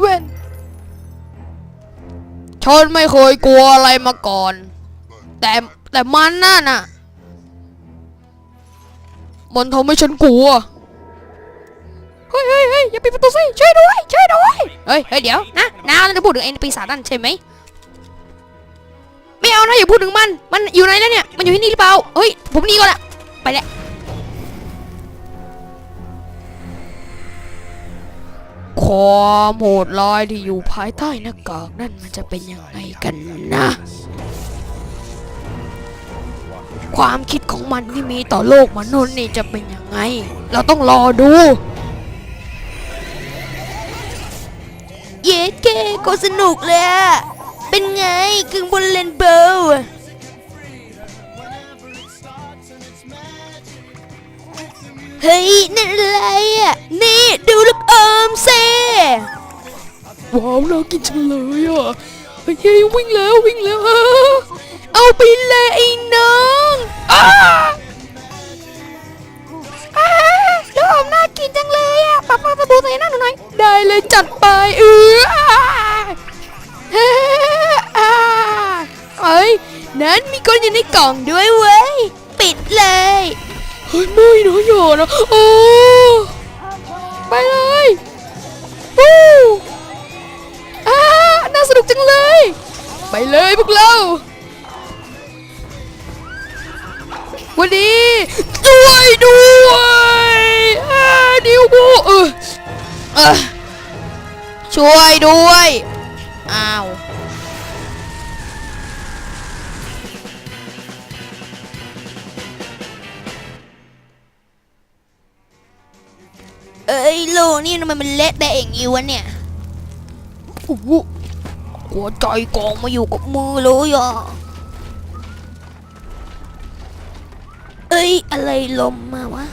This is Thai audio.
เวนฉันไม่เคยกลัวอะไรมาก่อน แต่แต่มันน่ะน่ะ มันทำให้ฉันกลัว เฮ้ยเฮ้ยเฮ้ยอย่าปิดประตูสิช่วยด้วยช่วยด้วยเฮ้ยเฮ้ยเดี๋ยวนะนาวจะพูดถึงไอ้ปีศาจนั่นใช่ไหมไม่เอานะอย่าพูดถึงมัน มันอยู่ไหนแล้วเนี่ย มันอยู่ที่นี่หรือเปล่า เฮ้ย ผมหนี่ก่อนละไปแล้ว ความโหดร้ายที่อยู่ภายใต้หน้ากากนั่นมันจะเป็นยังไงกันนะ ความคิดของมันที่มีต่อโลกมนุษย์นี่จะเป็นยังไง เราต้องรอดู เย้เก้ก็สนุกเลยอะเป็นไงกึ่งบนเลนโบว์เฮ้ยนั่นอะไรอะ นี่ดูลูก ว้าวน่ากินจังเลยอะเฮ้ยวิ่งแล้ววิ่งแล้ว เอาไปเลยไอ้น้องอ้าอ้าลูกอมน่ากินจังเลยอะป้าป้าป้าดูใส่หน้าหนูหน่อยได้เลยจัดไปเอออ้าเฮ้อ่าเอ้ยนั้นมีคนอยู่ในกล่องด้วยเว้ยปิดเลยเฮ้ยไม่นะอย่านะโอ้ไปเลย ไปเลยพวกเรา วันนี้ช่วยด้วยดิวกูเออช่วยด้วย อ้าวเอ้ยโลนี่ทำไมมันเละแต่อย่างงี้วะเนี่ยโอ้ หัวใจกองมาอยู่กับมือเลยอะ เอ้ย อะไรลมมาวะ